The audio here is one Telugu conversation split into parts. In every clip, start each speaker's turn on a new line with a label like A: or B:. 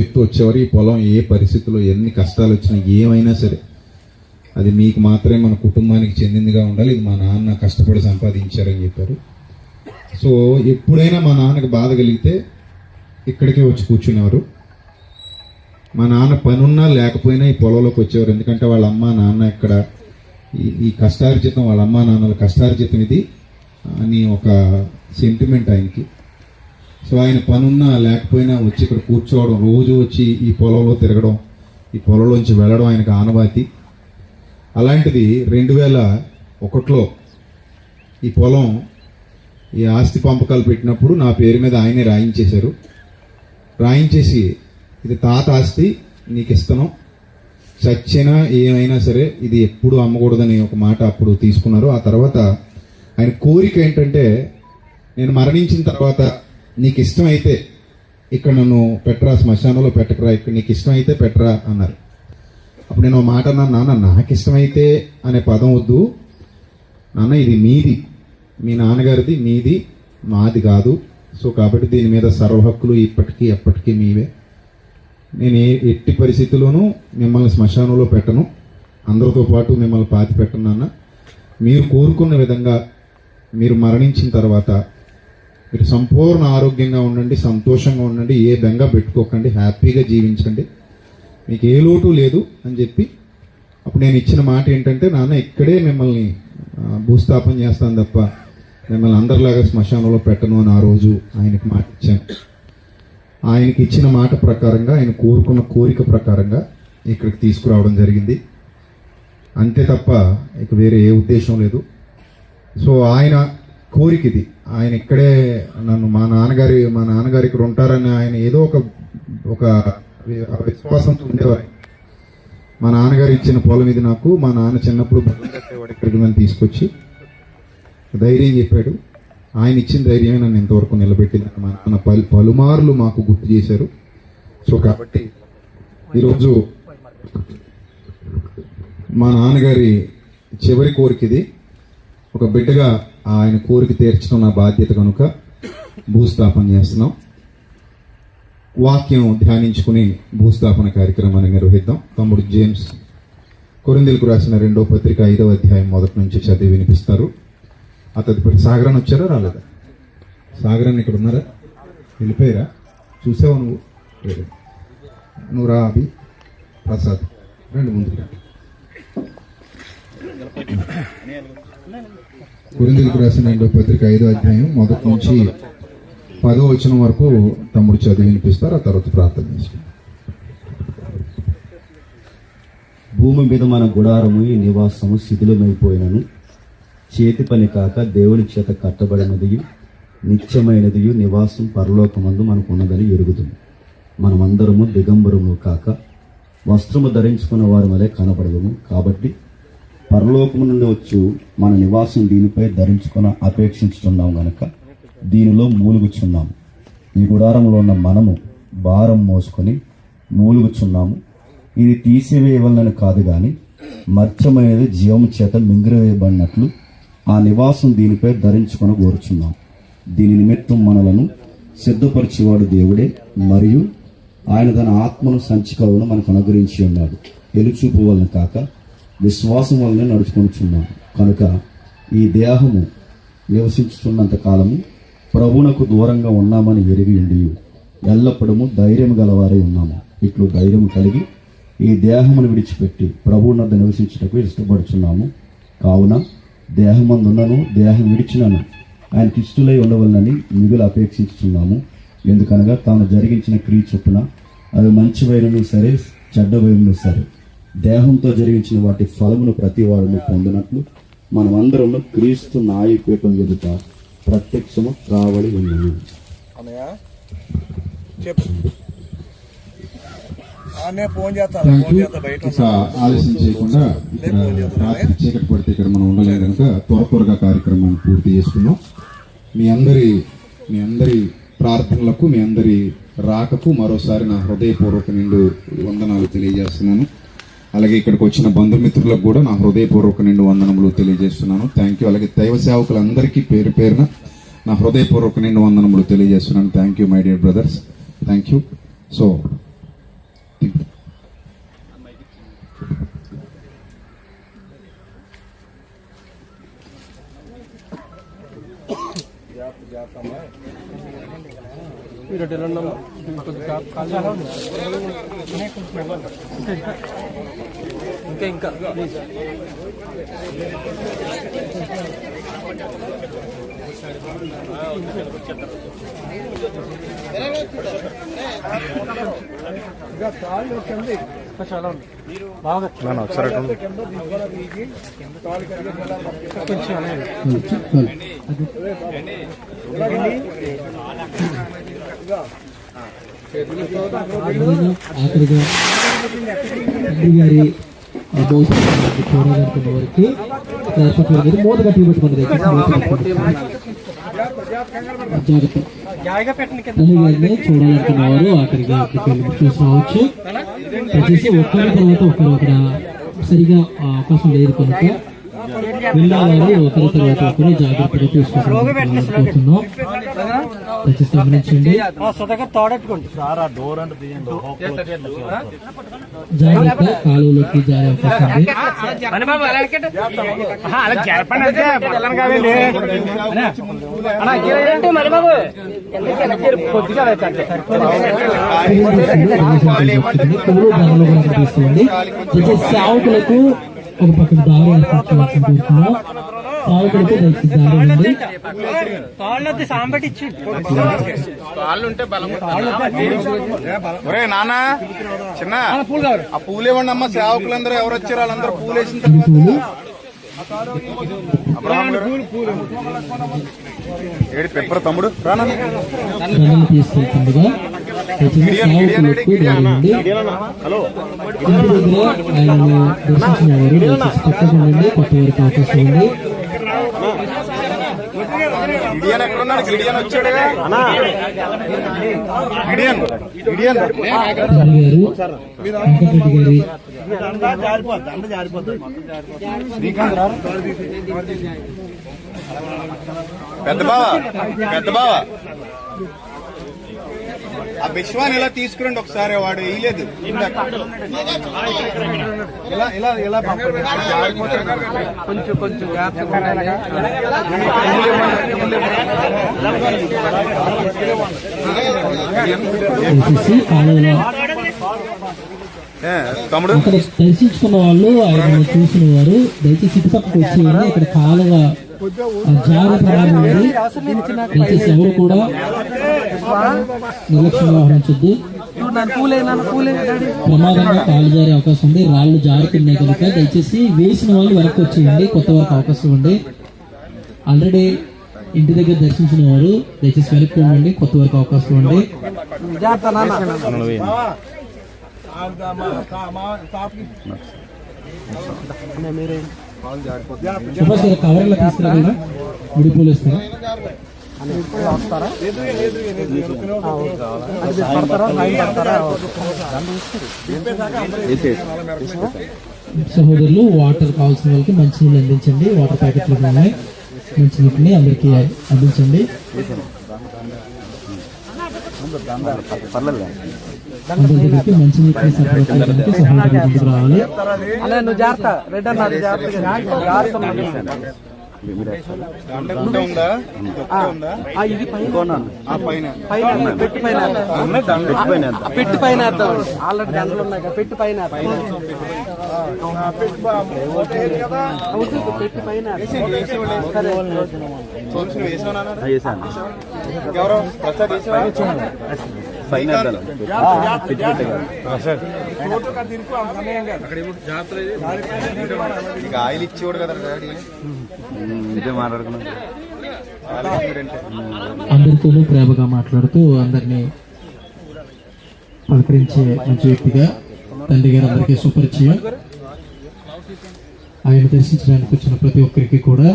A: చెప్తూ వచ్చేవారు ఈ పొలం ఏ పరిస్థితుల్లో ఎన్ని కష్టాలు వచ్చినా ఏమైనా సరే అది మీకు మాత్రమే మన కుటుంబానికి చెందిందిగా ఉండాలి. ఇది మా నాన్న కష్టపడి సంపాదించారని చెప్పారు. సో ఎప్పుడైనా మా నాన్నకి బాధ కలిగితే ఇక్కడికే వచ్చి కూర్చునేవారు. మా నాన్న పనున్నా లేకపోయినా ఈ పొలంలోకి వచ్చేవారు. ఎందుకంటే వాళ్ళ అమ్మ నాన్న ఇక్కడ ఈ- ఈ కష్టార్జితం వాళ్ళ అమ్మ నాన్నల కష్టార్జితం ఇది అని ఒక సెంటిమెంట్ ఆయనకి. సో ఆయన పనున్నా లేకపోయినా వచ్చి ఇక్కడ కూర్చోవడం రోజు వచ్చి ఈ పొలంలో తిరగడం ఈ పొలంలోంచి వెళ్ళడం ఆయనకు ఆనవాతి అలాంటిది రెండు వేల ఒకటిలో ఈ పొలం ఈ ఆస్తి పంపకాలు పెట్టినప్పుడు నా పేరు మీద ఆయనే రాయించేశారు. రాయించేసి ఇది తాత ఆస్తి నీకు ఇస్తాను చచ్చినా ఏమైనా సరే ఇది ఎప్పుడు అమ్మకూడదని ఒక మాట అప్పుడు తీసుకున్నారు. ఆ తర్వాత ఆయన కోరిక ఏంటంటే నేను మరణించిన తర్వాత నీకు ఇష్టం అయితే ఇక్కడ నన్ను పెట్టరా శ్మశానంలో పెట్టకరా ఇక్కడ నీకు ఇష్టం అయితే పెట్టరా అన్నారు. అప్పుడు నేను మాట అన్నాను నాన్న నాకు ఇష్టమైతే అనే పదం వద్దు. నాన్న ఇది మీది. మీ నాన్నగారిది మీది మాది కాదు. సో కాబట్టి దీని మీద సర్వ హక్కులు ఇప్పటికీ ఎప్పటికీ మీవే. నేను ఎట్టి పరిస్థితుల్లోనూ మిమ్మల్ని శ్మశానంలో పెట్టను. అందరితో పాటు మిమ్మల్ని పాతి పెట్టను నాన్న. మీరు కోరుకున్న విధంగా మీరు మరణించిన తర్వాత మీరు సంపూర్ణ ఆరోగ్యంగా ఉండండి సంతోషంగా ఉండండి ఏ బెంగ పెట్టుకోకండి హ్యాపీగా జీవించండి మీకు ఏ లోటు లేదు అని చెప్పి అప్పుడు నేను ఇచ్చిన మాట ఏంటంటే నాన్న ఇక్కడే మిమ్మల్ని భూస్థాపన చేస్తాను తప్ప మిమ్మల్ని అందరిలాగా శ్మశానంలో పెట్టను అని ఆ రోజు ఆయనకి మాట ఇచ్చాను. ఆయనకి ఇచ్చిన మాట ప్రకారంగా ఆయన కోరుకున్న కోరిక ప్రకారంగా ఇక్కడికి తీసుకురావడం జరిగింది. అంతే తప్ప ఇక వేరే ఏ ఉద్దేశం లేదు. సో ఆయన కోరిక ఇది ఆయన ఇక్కడే నన్ను మా నాన్నగారి మా నాన్నగారు ఇక్కడ ఉంటారని ఆయన ఏదో ఒక ఒక విశ్వాసంతో ఉండేవారు. మా నాన్నగారు ఇచ్చిన పొలం ఇది నాకు మా నాన్న చిన్నప్పుడు బలం కట్టేవాడు ఇక్కడికి నన్ను తీసుకొచ్చి ధైర్యం చెప్పాడు. ఆయన ఇచ్చిన ధైర్యమే నన్ను ఇంతవరకు నిలబెట్టింది. మా నాన్న పలు పలుమార్లు మాకు గుర్తు చేశారు. సో కాబట్టి ఈరోజు మా నాన్నగారి చివరి కోరిక ఇది ఒక బిడ్డగా ఆయన కోరిక తీర్చడం నా బాధ్యత కనుక భూస్థాపన చేస్తున్నాం. వాక్యం ధ్యానించుకుని భూస్థాపన కార్యక్రమాన్ని నిర్వహిద్దాం. తమ్ముడు జేమ్స్ కొరిందెలకు రాసిన రెండో పత్రిక ఐదవ అధ్యాయం మొదటి నుంచి చదివి వినిపిస్తారు. ఆ తదుపరి సాగరాన్ని వచ్చారా రాలేదా? సాగరాన్ని ఇక్కడ ఉన్నారా? వెళ్ళిపోయారా? చూసావా నువ్వు? లేదు. నువ్వు రా అభి. ప్రసాద్. రెండు ముందుకు కొరిందెలకు రాసిన రెండో పత్రిక ఐదో అధ్యాయం మొదటి నుంచి పదో వచనం వరకు తమ్ముడు చదివి వినిపిస్తారు ఆ తర్వాత ప్రార్థన చేస్తాం
B: భూమి మీద మన గుడారము ఈ నివాసము శిథిలమైపోయినను. చేతి పని కాక దేవుని చేత కట్టబడినది నిత్యమైనది నివాసం పరలోకమందు మనకు ఉన్నదని ఎరుగుతుంది మనమందరము దిగంబరము కాక వస్త్రము ధరించుకున్న వారి వలె కనపడదుము కాబట్టి పరలోకము నుండి వచ్చు మన నివాసం దీనిపై ధరించుకుని అపేక్షించుతున్నాం గనక దీనిలో మూలుగుచున్నాము ఈ గుడారంలో ఉన్న మనము భారం మోసుకొని మూలుగుచున్నాము. ఇది తీసివేయవలనని కాదు కానీ మత్స్యమనేది జీవము చేత మింగిరవేయబడినట్లు ఆ నివాసం దీనిపై ధరించుకొని కోరుచున్నాం. దీని నిమిత్తం మనలను సిద్ధపరిచేవాడు దేవుడే మరియు ఆయన తన ఆత్మను సంచికలను మనకు అనుగ్రహించి ఉన్నాడు. ఎలుచూపు వలన కాక విశ్వాసం వల్లనే నడుచుకొనిచున్నాం కనుక ఈ దేహము నివసించుతున్నంత కాలము ప్రభునకు దూరంగా ఉన్నామని ఎరిగి ఉండి ఎల్లప్పుడూ ధైర్యం గలవారై ఉన్నాము. ఇట్లు ధైర్యం కలిగి ఈ దేహమును విడిచిపెట్టి ప్రభువు నద్ద నివసించుటకు ఇష్టపడుచున్నాము. కావున దేహమందున్నను దేహం విడిచినను ఆయన కిష్టులై ఉండవలనని మిగులు అపేక్షిస్తున్నాము ఎందుకనగా తాను జరిగించిన క్రియ చొప్పున అవి మంచివైనను సరే చెడ్డ చెడ్డవైనను సరే. దేహంతో జరిగించిన వాటి ఫలమును ప్రతి వాడును పొందినట్లు మనమందరం క్రీస్తు నాయకుపీఠం ఎదుట ప్రత్యక్షము రావడి ఉన్నాము
A: ఆలస్యం చేయకుండా చీకటి పడితే ఇక్కడ మనం ఉండలేం కనుక త్వర త్వరగా కార్యక్రమాన్ని పూర్తి చేసుకున్నాం మీ అందరి మీ అందరి ప్రార్థనలకు మీ అందరి రాకకు మరోసారి నా హృదయపూర్వక నిండు వందనాలు తెలియజేస్తున్నాను. అలాగే ఇక్కడికి వచ్చిన బంధుమిత్రులకు కూడా నా హృదయపూర్వక నిండు వందనములు తెలియజేస్తున్నాను. థ్యాంక్ యూ అలాగే దైవ సేవకులందరికీ పేరు పేరున నా హృదయపూర్వక నిండు వందనములు తెలియజేస్తున్నాను. Thank you my dear brothers thank you so
C: ఇటు వెళ్ళండి ఇంకా ఇంకా. ప్లీజ్
D: ఇంకా కాళ్ళు
C: చాలా ఉంది బాగా
D: కింద
C: కొంచెం అనేది
E: గారి వారికి కట్టి చూడాలనుకున్న వారు అక్కడికి చూసుకోవచ్చు వచ్చేసి ఒక్కరి తర్వాత ఒకరు అక్కడ సరిగా అవకాశం లేదు కనుక వెళ్ళేవారు ఒకరి తర్వాత ఒకరు జాగ్రత్తగా చూసుకోవాలని దయచేసి గమనించండి జాగ్రత్త కాలువలోకి జారే అవకాశం దయచేసి సేవకులకు ఒక పక్కన దారి కోరుతున్నాం సేవకులకు దయచేసి దారి ఉంది
C: కాళ్ళొద్ది
F: ఒరే నాన్న చిన్న ఆ పూలు ఇవ్వండి అమ్మా సేవకులందరూ ఎవరు వచ్చారు వాళ్ళందరూ పూలు వేసిన
E: తర్వాత
F: అబ్రహాం గారు ఏడి పెప్పర్ తమ్ముడు రానా
E: క్రమం తీసుకెళ్తుండగా దయచేసి సేవకులకు దారి ఉంది ఇంటి దగ్గర ఆయనను దర్శించిన వారు దయచేసి పక్కకు ఉండండి కొత్త వారికి అవకాశం ఉంది
F: గిడియన్ ఎక్కడ ఉన్నాడు గిడియన్ వచ్చాడు గిడియన్. గిడియన్. పెద్ద బావ. పెద్ద బావ. ఆ విశ్వాన్ని ఇలా తీసుకురండి ఒకసారి వాడు వేయలేదు ఇందాక. ఇలా.
C: కొంచెం కొంచెం
F: తమ్ముడు
E: అక్కడ దర్శించుకున్న వాళ్ళు ఆయనను చూసిన వారు దయచేసి ఇటుపక్కకు వచ్చేయండి ఇక్కడ కాలువ ఎవరు కూడా నిర్లక్ష్యంగా వ్యవహరించొద్దు ప్రమాదంగా కాలు జారే అవకాశం ఉంది. రాళ్ళు జారుతున్నాయి కనుక దయచేసి వేసిన వాళ్ళు వెనక్కి వచ్చేయండి. కొత్త వారికి అవకాశం ఉంది. ఆల్రెడీ ఇంటి దగ్గర దర్శించిన వారు దయచేసి వెనక్కి ఉండండి. కొత్త వారికి అవకాశం ఉంది. గారు కవర్లో తీసుకురాగలరా ముడిపూలు ఇస్తారా సహోదరులు వాటర్ కావాల్సిన వాళ్ళకి మంచినీళ్ళు అందించండి. వాటర్ ప్యాకెట్లు ఉన్నాయి. మంచినీటిని అందరికి అందించండి. పర్లేదు రావాలి.
C: అలా నువ్వు జాగ్రత్త. రెడ్ అన్న జాగ్రత్త ఇది పైన.
F: ఆ పైన.
C: పైన. పెట్టి పైన పెట్టి పైన ఆల్రెడీ దండలు ఉన్నాయి కదా, పెట్టి పైన పెట్టి పైన
F: ఇంకెవరో ప్రసాద్ ఆయిల్ ఇచ్చేవాడు కదా ఇదే మాట్లాడుకున్నాం.
E: అందరితోనూ ప్రేమగా మాట్లాడుతూ అందరినీ పలకరించే మంచి వ్యక్తిగా తండ్రి గారు అందరికీ సుపరిచయం. ఆయన దర్శించడానికి వచ్చిన ప్రతి ఒక్కరికి కూడా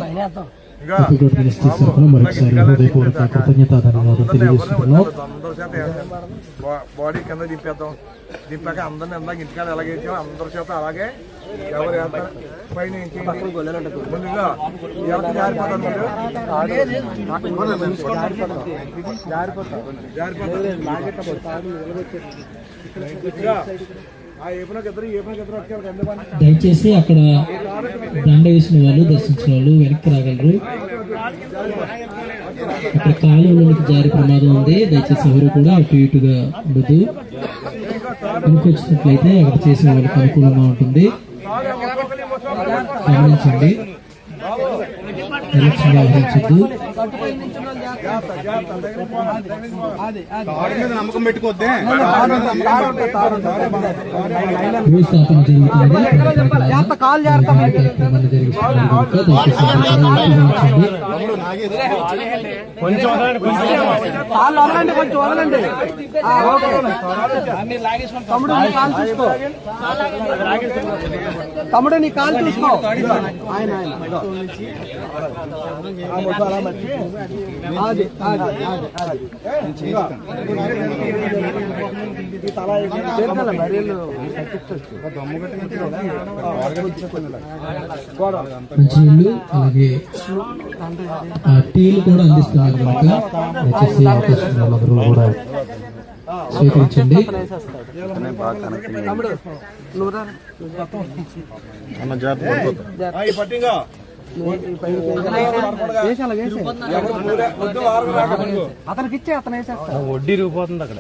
E: ఎపిగోడ్ మినిస్ట్రీ తరఫున మరొకసారి హృదయపూర్వక కృతజ్ఞత ధన్యవాదాలు తెలియజేస్తున్నాం
D: అందరూ చేత బా- బాడీ కింద దింపేద్దాం. దింపాక అందరిని ఇందాక ఇంటికాడ ఎలాగే ఇచ్చామో అందరి చేత అలాగే ఎవరు ఎంత పైన ముందుగా ఎవరికి జారిపోతాను ఆ ఏపునకి
E: దయచేసి అక్కడ దండ వేసిన వాళ్ళు దర్శించిన వాళ్ళు వెనక్కి రాగలరు. ఇక్కడ కాలువలోకి జారి ప్రమాదం ఉంది. దయచేసి ఎవరు కూడా అటు ఇటుగా ఉండదు అనుకొచ్చినట్లయితే అక్కడ చేసిన వాళ్ళకి అనుకూలంగా ఉంటుంది. గమనించండి. నిర్లక్ష్యం వ్యవహరించద్దు భూస్థాపన జరుగుతుంది
C: కొంచెం వదలండి తమ్ముడు నీ కాలు చూసుకో తమ్ముడు నీ కాలు చూసుకో ఆయన ఆయన. అది అది అది అది చేద్దాంలే, మరి వీళ్ళు
E: మంచినీళ్ళు అలాగే ఆ టీలు కూడా అందిస్తున్నారు కనుక దయచేసి అవకాశం ఉన్న వాళ్ళందరూ కూడా స్వీకరించండి
C: వేసేయాలి. అతనికి ఇచ్చే అతను వేసేస్తాడు
D: వడ్డీ రూపోతుంది అక్కడ.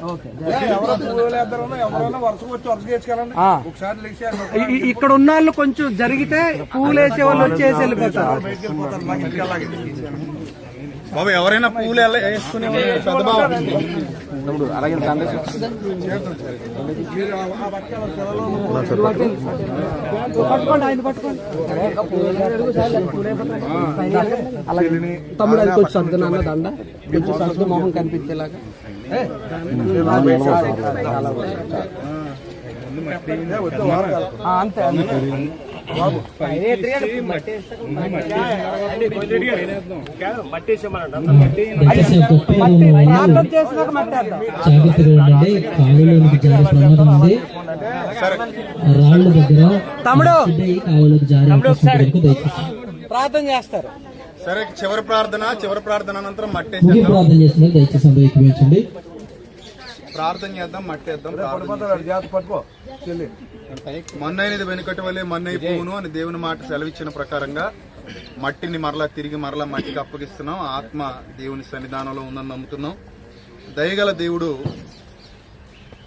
C: ఇక్కడ ఉన్న వాళ్ళు కొంచెం జరిగితే పూలు వేసే వాళ్ళు వచ్చేసి వెళ్ళిపోతారు.
A: బాబు ఎవరైనా పూలు వేసుకునే
C: పట్టుకోండి అలాగే తమ్ముడు అది కొంచెం సర్దు నాన్న దండ. కొంచెం సర్దు మొహం కనిపించేలాగా ఆ, అంతే అంతే. మట్టి ప్రార్థన
E: జాగ్రత్తగా ఉండండి. జారే ప్రమాదం ఉంది. రాళ్ళ దగ్గర
C: తమ్ముడు!
E: జారే
C: చేస్తారు.
A: సరే చివరి ప్రార్థన చివరి ప్రార్థన అనంతరం మట్టేసేద్దాం
E: ప్రార్థన చేస్తున్నారు దయచేసి అందరూ
A: ప్రార్థన చేద్దాం మట్టేద్దాం
D: పట్టుకో చెల్లి.
A: మన్నైనది వెనుకటి వల్లే మన్నై పోవును అని దేవుని మాట సెలవిచ్చిన ప్రకారంగా మట్టిని మరలా తిరిగి మరలా మట్టికి అప్పగిస్తున్నాం. ఆత్మ దేవుని సన్నిధానంలో ఉందని నమ్ముతున్నాం. దయగల దేవుడు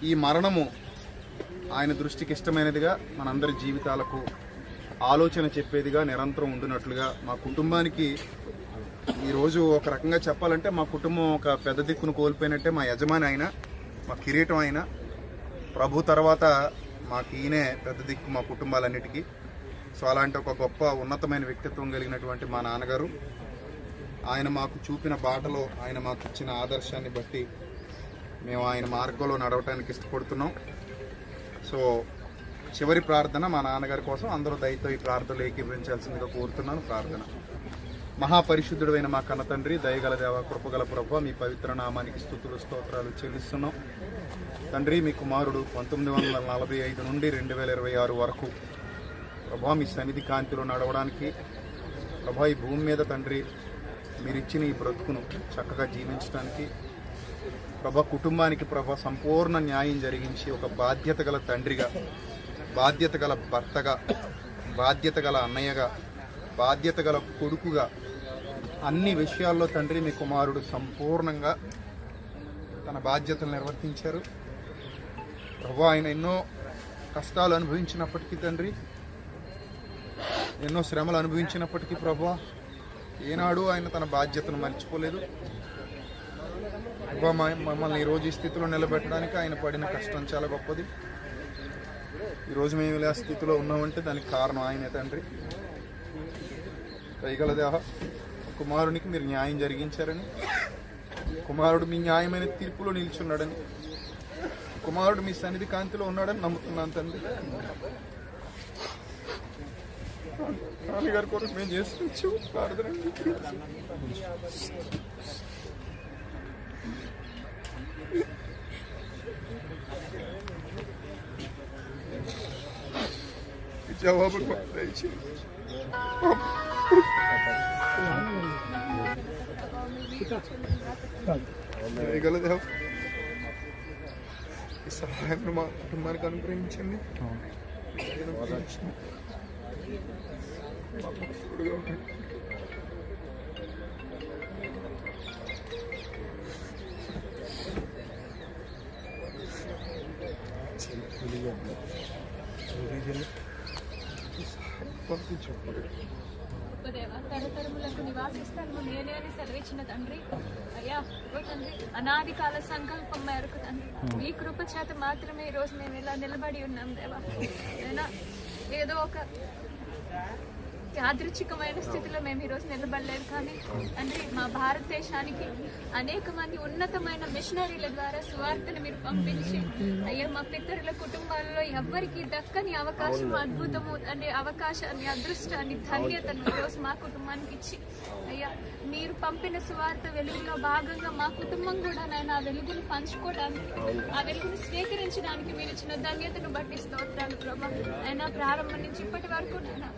A: ఈ మరణము ఆయన దృష్టికి ఇష్టమైనదిగా మనందరి జీవితాలకు ఆలోచన చెప్పేదిగా నిరంతరం ఉండునట్లుగా మా కుటుంబానికి ఈరోజు ఒక రకంగా చెప్పాలంటే మా కుటుంబం ఒక పెద్ద దిక్కును కోల్పోయినట్టే మా యజమాని ఆయన మా కిరీటం ఆయన ప్రభు తర్వాత మాకు ఈయనే పెద్ద దిక్కు మా కుటుంబాలన్నిటికీ. సో అలాంటి ఒక గొప్ప ఉన్నతమైన వ్యక్తిత్వం కలిగినటువంటి మా నాన్నగారు. ఆయన మాకు చూపిన బాటలో ఆయన మాకు ఇచ్చిన ఆదర్శాన్ని బట్టి మేము ఆయన మార్గంలో నడవటానికి ఇష్టపడుతున్నాం. సో చివరి ప్రార్థన మా నాన్నగారి కోసం అందరూ దయతో ఈ ప్రార్థనలు ఏకీభవించాల్సిందిగా కోరుతున్నాను. ప్రార్థన. మహాపరిశుద్ధుడైన మా కన్న తండ్రి దయగల దేవ కృపగల ప్రభ మీ పవిత్ర నామానికి స్థుతులు స్తోత్రాలు చెల్లిస్తున్నాం. తండ్రి మీ కుమారుడు పంతొమ్మిది వందల నలభై ఐదు నుండి రెండు వేల ఇరవై ఆరు వరకు ప్రభా మీ సన్నిధి కాంతిలో నడవడానికి ప్రభా ఈ భూమి మీద తండ్రి మీరిచ్చిన ఈ బ్రతుకును చక్కగా జీవించడానికి ప్రభా కుటుంబానికి ప్రభా సంపూర్ణ న్యాయం జరిగించి ఒక బాధ్యత గల తండ్రిగా బాధ్యత గల భర్తగా బాధ్యత గల అన్నయ్యగా బాధ్యత గల కొడుకుగా అన్ని విషయాల్లో తండ్రి మీ కుమారుడు సంపూర్ణంగా తన బాధ్యతలు నిర్వర్తించారు. ప్రభు ఆయన ఎన్నో కష్టాలు అనుభవించినప్పటికీ తండ్రి ఎన్నో శ్రమలు అనుభవించినప్పటికీ ప్రభు ఏనాడు ఆయన తన బాధ్యతను మర్చిపోలేదు. ప్రభా మమ్మల్ని ఈ రోజు ఈ స్థితిలో నిలబెట్టడానికి ఆయన పడిన కష్టం చాలా గొప్పది. ఈరోజు మేము ఇలా స్థితిలో ఉన్నామంటే దానికి కారణం ఆయనే తండ్రి. దయగల కుమారునికి మీరు న్యాయం జరిగించారని కుమారుడు మీ న్యాయమైన తీర్పులో నిల్చున్నాడని కుమారుడు మీ సన్నిధి కాంతిలో ఉన్నాడని నమ్ముతున్నాను తండ్రి. నాన్నగారి కొరకు మేము చేసుకోవచ్చు ప్రార్థన జవాబు गलत है सहाय ब्रह्मा का అనుగ్రహించండి తోడుగా ఉండండి.
G: దేవ? తరతరములకు నివాసిస్తాను నేనే అని సెలవిచ్చిన తండ్రి. అయ్యా తండ్రి అనాది కాల సంకల్పం మేరకు తండ్రి మీ కృప చేత మాత్రమే ఈ రోజు మేము ఇలా నిలబడి ఉన్నాం దేవా. అయినా ఏదో ఒక యాదృచ్ఛికమైన స్థితిలో మేము ఈరోజు నిలబడలేదు కానీ తండ్రి మా భారతదేశానికి అనేక మంది ఉన్నతమైన మిషనరీల ద్వారా సువార్తను మీరు పంపించి అయ్యా మా పితరుల కుటుంబాల్లో ఎవ్వరికి దక్కని అవకాశం అద్భుతము తండ్రి అవకాశాన్ని అదృష్టాన్ని ధన్యతను ఈరోజు మా కుటుంబానికి ఇచ్చి అయ్యా మీరు పంపిన సువార్త వెలుగులో భాగంగా మా కుటుంబం కూడా నేను ఆ వెలుగును పంచుకోవడానికి ఆ వెలుగును స్వీకరించడానికి మీరు ఇచ్చిన ధన్యతను బట్టి స్తోత్రాలు ప్రభా. అయినా ప్రారంభం నుంచి ఇప్పటి వరకు నాయనా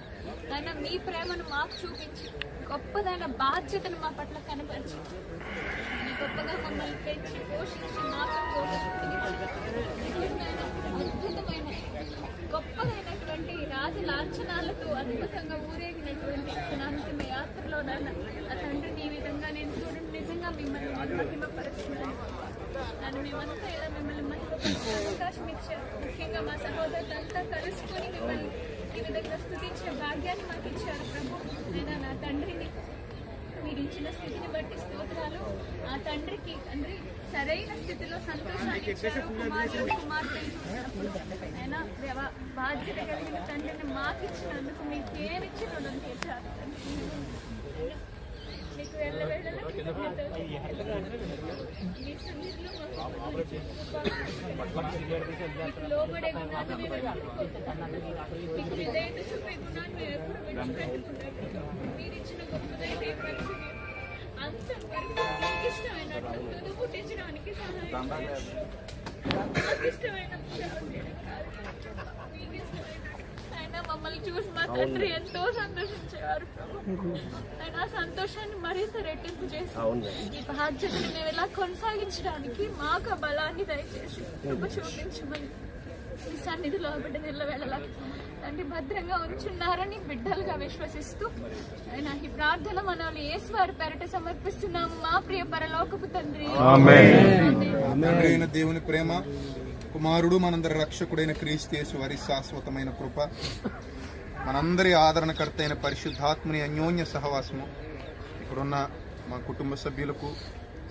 G: నాయన మీ ప్రేమను మాకు చూపించి గొప్పదైన బాధ్యతను మా పట్ల కనపరిచి గొప్పగా మమ్మల్ని పెంచి పోషించి మాకు అద్భుతమైన గొప్పదైనటువంటి రాజు లాంఛనాలతో అద్భుతంగా ఊరేగినటువంటి నా అంతిమ యాత్రలో నాన్న ఆ ఈ విధంగా నేను చూడండి నిజంగా మిమ్మల్ని మహిమపరుస్తున్నాను. నన్ను మేమంతా ఇలా మిమ్మల్ని మహిమపరిచే అవకాశం ఇచ్చారు. ముఖ్యంగా మా సహోదరులంతా కలుసుకొని మిమ్మల్ని ఈ విధంగా స్థుతించే భాగ్యాన్ని మాకు ఇచ్చారు ప్రభు. నేను నా తండ్రిని మీరు ఇచ్చిన స్థితిని బట్టి స్తోత్రాలు. ఆ తండ్రికి తండ్రి సరైన స్థితిలో సంతోషాన్ని ఇచ్చారు. కుమారుడు కుమార్తెలు దేవా బాధ్యత కలిగిన తండ్రిని మాకు ఇచ్చినందుకు మీకు రుణం తీర్చారు మీకు లోబడే గుణాన్ని మేము విధేయత చూపే గుణాన్ని మేము ఎప్పుడు. మీరు ఇచ్చిన గొప్పదైన ఈ పరిచయం అంతవరకు మీకు ఇష్టమైనట్లు తుది పుట్టించడానికి సహాయం. నాకు. మీకు ఇష్టమైన ఆయన మమ్మల్ని చూసి మా తండ్రి ఎంతో సంతోషించారు ప్రభు. ఆయన ఆ సంతోషాన్ని మరింత రెట్టింపు చేసి ఈ బాధ్యతను మేము ఇలా కొనసాగించడానికి మాకు ఆ బలాన్ని దయచేసి కృప చూపించమని ఈ సన్నిధిలో బిడ్డ నిలవేళలా తండ్రి భద్రంగా ఉంచున్నారని బిడ్డలుగా విశ్వసిస్తూ ఆయన ఈ ప్రార్థన మనల్ని యేసువారి పేరట సమర్పిస్తున్నాం మా ప్రియ పరలోకపు తండ్రి.
F: దేవుని ప్రేమ కుమారుడు మనందరి రక్షకుడైన క్రీస్తేసు వారి శాశ్వతమైన కృప మనందరి ఆదరణకర్త అయిన పరిశుద్ధాత్మని అన్యోన్య సహవాసము. ఇక్కడున్న మా కుటుంబ సభ్యులకు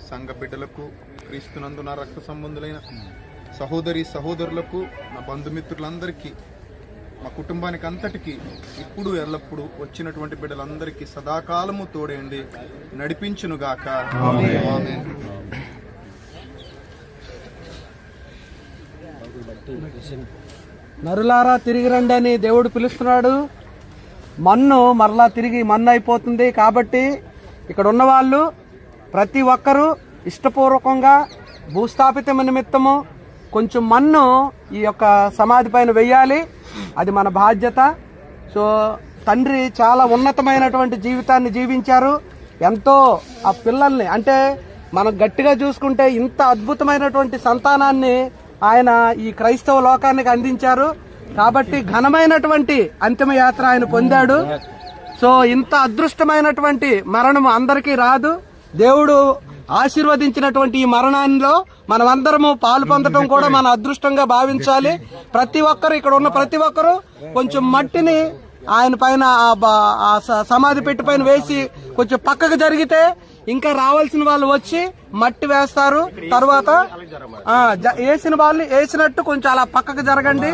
F: సంఘ బిడ్డలకు క్రీస్తునందు నా రక్త సంబంధులైన సహోదరి సహోదరులకు నా బంధుమిత్రులందరికీ మా కుటుంబానికి అంతటికి ఇప్పుడు ఎల్లప్పుడూ వచ్చినటువంటి బిడ్డలందరికీ సదాకాలము తోడేండి నడిపించునుగాక.
C: నరులారా తిరిగి రండి అని దేవుడు పిలుస్తున్నాడు. మన్ను మరలా తిరిగి మన్ను అయిపోతుంది కాబట్టి ఇక్కడ ఉన్న వాళ్ళు ప్రతి ఒక్కరూ ఇష్టపూర్వకంగా భూస్థాపితం నిమిత్తము కొంచెం మన్ను ఈ యొక్క సమాధి పైన వెయ్యాలి అది మన బాధ్యత. సో తండ్రి చాలా ఉన్నతమైనటువంటి జీవితాన్ని జీవించారు. ఎంతో ఆ పిల్లల్ని అంటే మనం గట్టిగా చూసుకుంటే ఇంత అద్భుతమైనటువంటి సంతానాన్ని ఆయన ఈ క్రైస్తవ లోకానికి అందించారు. కాబట్టి ఘనమైనటువంటి అంతిమ యాత్ర ఆయన పొందాడు. సో ఇంత అదృష్టమైనటువంటి మరణం అందరికీ రాదు. దేవుడు ఆశీర్వదించినటువంటి ఈ మరణంలో మనమందరము పాలు పొందడం కూడా మన అదృష్టంగా భావించాలి. ప్రతి ఒక్కరు ఇక్కడ ఉన్న ప్రతి ఒక్కరు కొంచెం మట్టిని ఆయన పైన ఆ ఆ స- సమాధి పెట్టి పైన వేసి కొంచెం పక్కకు జరిగితే ఇంకా రావాల్సిన వాళ్ళు వచ్చి మట్టి వేస్తారు. తర్వాత వేసిన వాళ్ళు వేసినట్టు కొంచెం అలా పక్కకు జరగండి.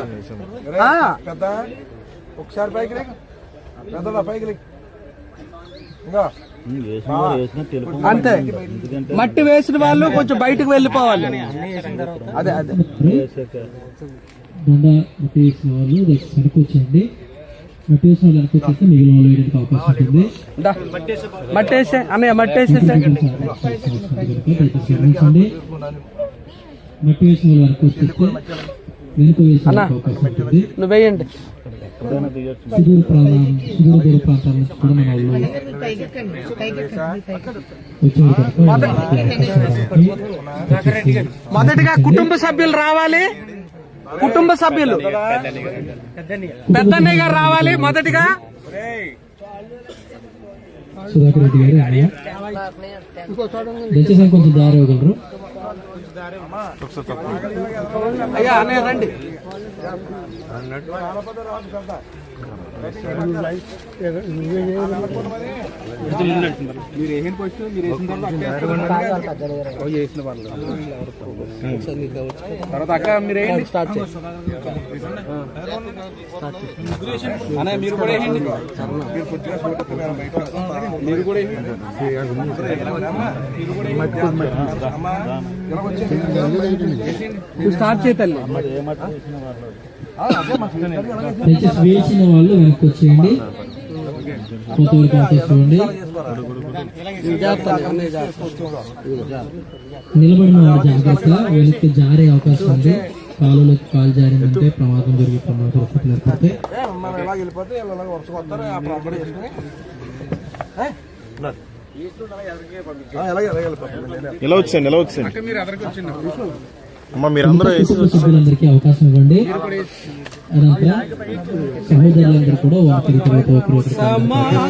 D: ఒకసారి పైకి పైకి
C: అంతే. మట్టి వేసిన వాళ్ళు కొంచెం బయటకు వెళ్ళిపోవాలి. అదే అదే.
E: వాళ్ళు వచ్చేయండి మట్టి వేసిన వాళ్ళు వెనక్కి మిగిలిన వాళ్ళు వేయడానికి అవకాశం ఉంటుంది
C: మట్టేసే అన్నయ్య మట్టేసేసే
E: గమనించండి మట్టి వేసిన వాళ్ళు వెనక్కి వెనుక వేసిన అవకాశం ఉంటుంది
C: నువ్వు వేయండి
E: సుదూర ప్రాంతం సుదూర దూర ప్రాంతాల నుంచి కూడా మన వాళ్ళు వచ్చే
C: మొదటిగా కుటుంబ సభ్యులు రావాలి కుటుంబ సభ్యులు. పెద్దన్నయ్య గారు రావాలి మొదటిగా.
E: సుధాకర్ రెడ్డి గారు దయచేసి కొంచెం దారి ఇవ్వగలరు.
C: అయ్యా అన్నయ్య రండి. మీరు వేసిన పోస్ట్ మీరు వేసిన తర్వాత అక్క మీరు వేయండి స్టార్ట్ చేయండి అన్నయ్య మీరు కూడా వేయండి మీరు కూడా వేయండి స్టార్ట్ చేయాలి
E: దయచేసి వేసిన వాళ్ళు వెనక్కి వచ్చేయండి.
C: జాగ్రత్త
E: నిలబడిన వాళ్ళు జాగ్రత్త వెనక్కి జారే అవకాశం ఉంది. కాలులోకి కాలు జారిందంటే ప్రమాదం జరిగే ప్రమాద పరిస్థితులు ఏర్పడతాయి
D: మనం ఎలా వెళ్ళిపోతే వీళ్ళు అలాగ వరుసకొస్తారు ఆ ప్రాపర్టీ చేసుకుని ఏ? ఆ, ఎలాగే ఎలాగే వెళ్ళిపోతాం
H: ఎలా వచ్చాను ఎలా వచ్చాను అమ్మ మీరందరూ
E: సభ్యులందరికీ అవకాశం ఇవ్వండి. సహోదరులందరూ కూడా తర్వాత ఒకరు
C: సమానులెవరు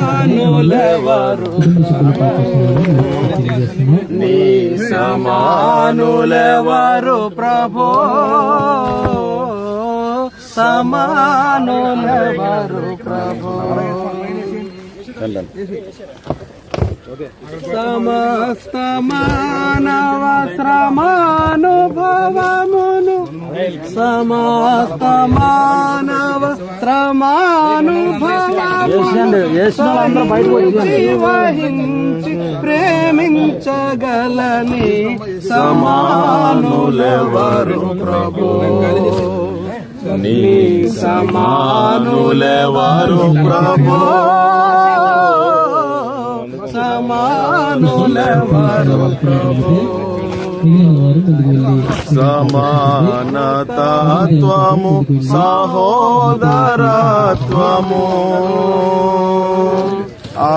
C: ప్రభో? సమానులెవరు ప్రభో? సమస్త మానవ శ్రమానుభవమును సమస్త మానవ శ్రమానుభవమును వహించి ప్రేమించగలని సమానులెవరు ప్రభు? నీ సమానులెవరు ప్రభు? సమానులెవరు
E: వెళ్ళి
H: సమానతత్వము సహోదరత్వము. ఆ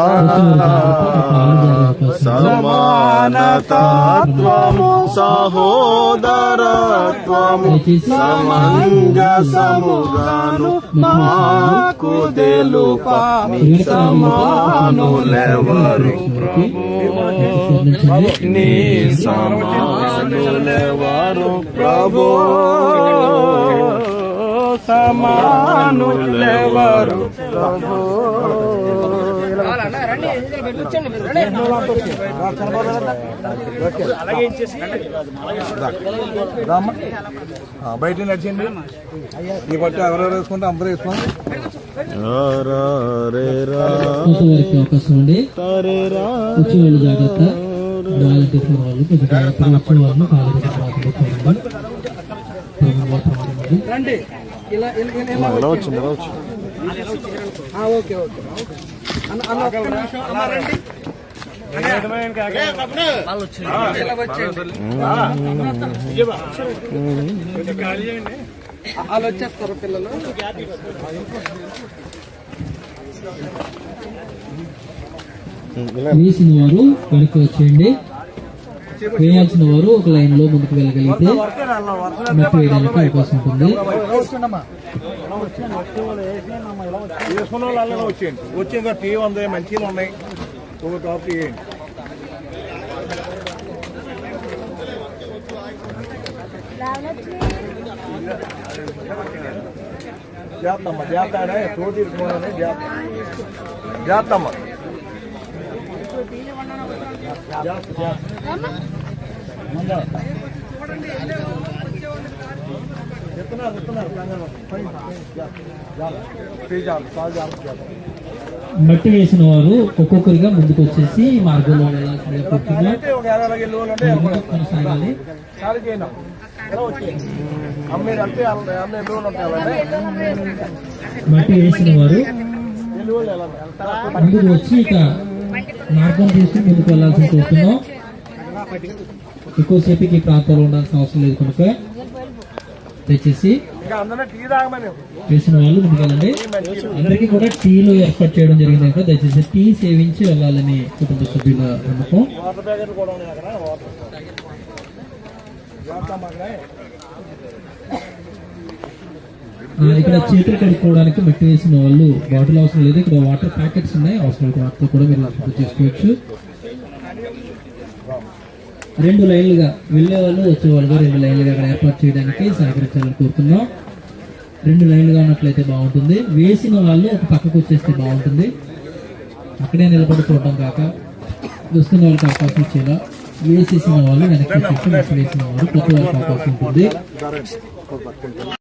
H: సమానతత్వము సహోదరత్వము సమంజసముగాను మాకు తెలుప సమానులెవరు నీ సమానులెవరు ప్రభు?
C: సమానులెవరు
D: ప్రభు? బయట నడిచింది ఈ బట్టి ఎవరెవరు వేసుకుంటే అందరూ వేసుకోండి
E: వాళ్ళు జాగ్రత్త వాళ్ళు కాలు
H: ఎలా వచ్చింది
C: ఓకే ఓకే. వాళ్ళు వచ్చేస్తారు పిల్లలు.
E: వేసిన వారు వెనక్కి వచ్చేయండి. వేయాల్సిన వారు ఒక లైన్లో ముందుకు వెళ్ళగలిగితే మట్టి వేయడానికి అవకాశం ఉంటుంది
D: వేసుకున్న వాళ్ళు అలాగే వచ్చేయండి వచ్చి ఇంకా టీ ఉంది మంచిగా ఉన్నాయి ఒక టాప్ చేయండి జాతమ్మ జాతాడే తోటి ఇరుకోవాలని జాత జాతమ్మ జాత.
E: మట్టి వేసిన వారు ఒక్కొక్కరిగా ముందుకు వచ్చేసి మార్గంలో కొనసాగాలి. మట్టి వేసిన వారు ముందుకు వచ్చి ఇక మార్గం తీసుకుని ముందుకు వెళ్ళాల్సి కోరుతున్నాం ఎక్కువసేపు ఈ ప్రాంతంలో ఉండాల్సిన అవసరం లేదు కనుక
D: తాగమని.
E: వేసిన వాళ్ళు ముందుకెళ్ళండి అందరికీ కూడా టీలు ఏర్పాటు చేయడం జరిగింది కనుక దయచేసి టీ సేవించి వెళ్ళాలని కుటుంబ సభ్యుల నమ్మకం. ఇక్కడ చేతులు కడుక్కోవడానికి మట్టి వేసిన వాళ్ళు బాటిల్ అవసరం లేదు. ఇక్కడ వాటర్ ప్యాకెట్స్ ఉన్నాయి. అవసరం వాటితో కూడా మీరు శుద్ధి చేసుకోవచ్చు. రెండు లైన్లుగా వెళ్ళేవాళ్ళు వచ్చేవాళ్ళుగా రెండు లైన్లుగా అక్కడ ఏర్పాటు చేయడానికి సహకరించాలని కోరుతున్నాం రెండు లైన్లుగా ఉన్నట్లయితే బాగుంటుంది. వేసిన వాళ్ళు ఒక పక్కకు వచ్చేస్తే బాగుంటుంది. అక్కడే నిలబడి చూడడం కాక వస్తున్న వాళ్ళకి అవకాశం ఇచ్చేలా వేసేసిన వాళ్ళు వెనక్కి వేసిన వాళ్ళు కొత్త వాళ్ళకి అవకాశం ఉంటుంది.